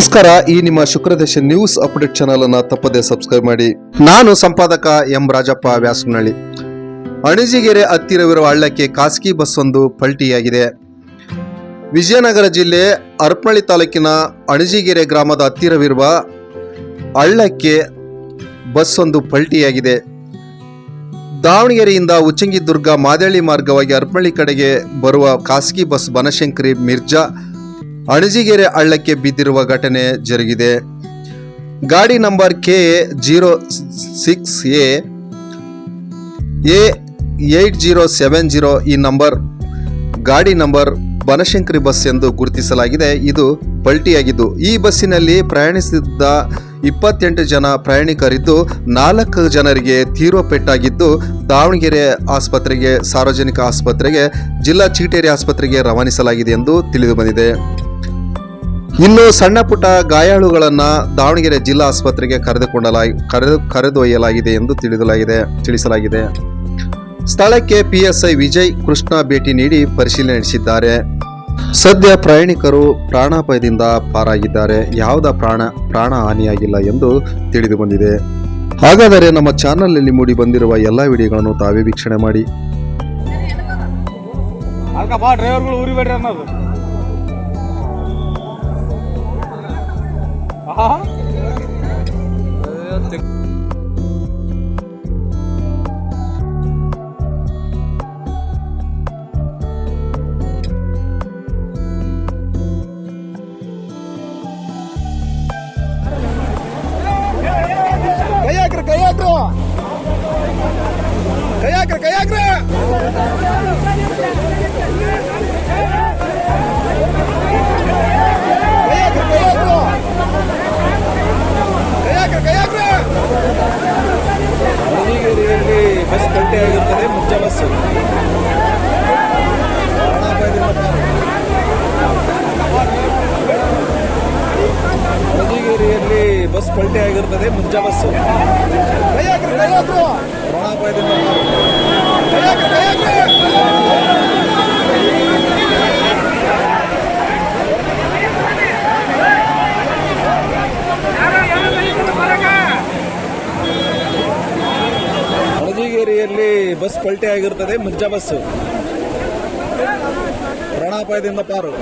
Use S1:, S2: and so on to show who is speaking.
S1: ನಮಸ್ಕಾರ, ಈ ನಿಮ್ಮ ಶುಕ್ರದೇಶ ನ್ಯೂಸ್ ಅಪ್ಡೇಟ್ ಚಾನಲ್ ಅನ್ನ ತಪ್ಪದೆ ಸಬ್ಸ್ಕ್ರೈಬ್ ಮಾಡಿ. ನಾನು ಸಂಪಾದಕ ಎಂ ರಾಜಪ್ಪ ವ್ಯಾಸನಹಳ್ಳಿ. ಅಣಜಿಗೆರೆ ಹತ್ತಿರವಿರುವ ಹಳ್ಳಕ್ಕೆ ಖಾಸಗಿ ಬಸ್ ಒಂದು ಪಲ್ಟಿಯಾಗಿದೆ. ವಿಜಯನಗರ ಜಿಲ್ಲೆ ಅರ್ಪಳ್ಳಿ ತಾಲೂಕಿನ ಅಣಜಿಗೆರೆ ಗ್ರಾಮದ ಹತ್ತಿರವಿರುವ ಹಳ್ಳಕ್ಕೆ ಬಸ್ ಒಂದು ಪಲ್ಟಿಯಾಗಿದೆ. ದಾವಣಗೆರೆಯಿಂದ ಉಚ್ಚಂಗಿದುರ್ಗ ಮಾದಳ್ಳಿ ಮಾರ್ಗವಾಗಿ ಅರ್ಪಳ್ಳಿ ಕಡೆಗೆ ಬರುವ ಖಾಸಗಿ ಬಸ್ ಬನಶಂಕರಿ ಮಿರ್ಜಾ ಅಣಜಿಗೆರೆ ಹಳ್ಳಕ್ಕೆ ಬಿದ್ದಿರುವ ಘಟನೆ ಜರುಗಿದೆ. ಗಾಡಿ number K zero six A eight zero seven zero ಈ ನಂಬರ್, ಗಾಡಿ ನಂಬರ್ ಬನಶಂಕರಿ ಬಸ್ ಎಂದು ಗುರುತಿಸಲಾಗಿದೆ. ಇದು ಪಲ್ಟಿಯಾಗಿದ್ದು, ಈ ಬಸ್ಸಿನಲ್ಲಿ ಪ್ರಯಾಣಿಸಿದ್ದ ಇಪ್ಪತ್ತೆಂಟು ಜನ ಪ್ರಯಾಣಿಕರಿದ್ದು, ನಾಲ್ಕು ಜನರಿಗೆ ತೀವ್ರ ಪೆಟ್ಟಾಗಿದ್ದು, ದಾವಣಗೆರೆ ಆಸ್ಪತ್ರೆಗೆ, ಸಾರ್ವಜನಿಕ ಆಸ್ಪತ್ರೆಗೆ, ಜಿಲ್ಲಾ ಚೀಟೇರಿ ಆಸ್ಪತ್ರೆಗೆ ರವಾನಿಸಲಾಗಿದೆ ಎಂದು ತಿಳಿದು ಬಂದಿದೆ. ಇನ್ನು ಸಣ್ಣ ಪುಟ್ಟ ಗಾಯಾಳುಗಳನ್ನ ದಾವಣಗೆರೆ ಜಿಲ್ಲಾ ಆಸ್ಪತ್ರೆಗೆ ಕರೆದುಕೊಂಡಲಾಗಿ ಕರೆದು, ಕರೆದೊಯ್ಯಲಾಗಿದೆ ಎಂದು ತಿಳಿದಲಾಗಿದೆ, ತಿಳಿಸಲಾಗಿದೆ. ಸ್ಥಳಕ್ಕೆ ಪಿಎಸ್ಐ ವಿಜಯ್ ಕೃಷ್ಣ ಭೇಟಿ ನೀಡಿ ಪರಿಶೀಲನೆ ನಡೆಸಿದ್ದಾರೆ. ಸದ್ಯ ಪ್ರಯಾಣಿಕರು ಪ್ರಾಣಾಪಾಯದಿಂದ ಪಾರಾಗಿದ್ದಾರೆ. ಯಾವುದ ಪ್ರಾಣ ಪ್ರಾಣ ಹಾನಿಯಾಗಿಲ್ಲ ಎಂದು ತಿಳಿದು ಬಂದಿದೆ ಹಾಗಾದರೆ ನಮ್ಮ ಚಾನಲ್ನಲ್ಲಿ ಮೂಡಿ ಬಂದಿರುವ ಎಲ್ಲ ವಿಡಿಯೋಗಳನ್ನು ತಾವೇ ವೀಕ್ಷಣೆ ಮಾಡಿ.
S2: 아? ಪಲ್ಟಿಯಾಗಿರುತ್ತದೆ ಮಧುಗಿರಿಯಲ್ಲಿ ಬಸ್ ಪಲ್ಟಿ ಆಗಿರ್ತದೆ ಮುಂಜಾ ಬಸ್ ಕೈ ಹಾಕ್ರಿ ಕೈ ಹಾಕ್ರು ಪ್ರಾಣಾಪಾಯದಿಂದ ಕೈ ಹಾಕ್ರಿ ಕೈ ಹಾಕ್ರಿ ಮಳಜಿಗೇರಿಯಲ್ಲಿ ಬಸ್ ಪಲ್ಟಿ ಆಗಿರ್ತದೆ ಮಿರ್ಜಾ ಬಸ್. ಪ್ರಾಣಾಪಾಯದಿಂದ ಪಾರು.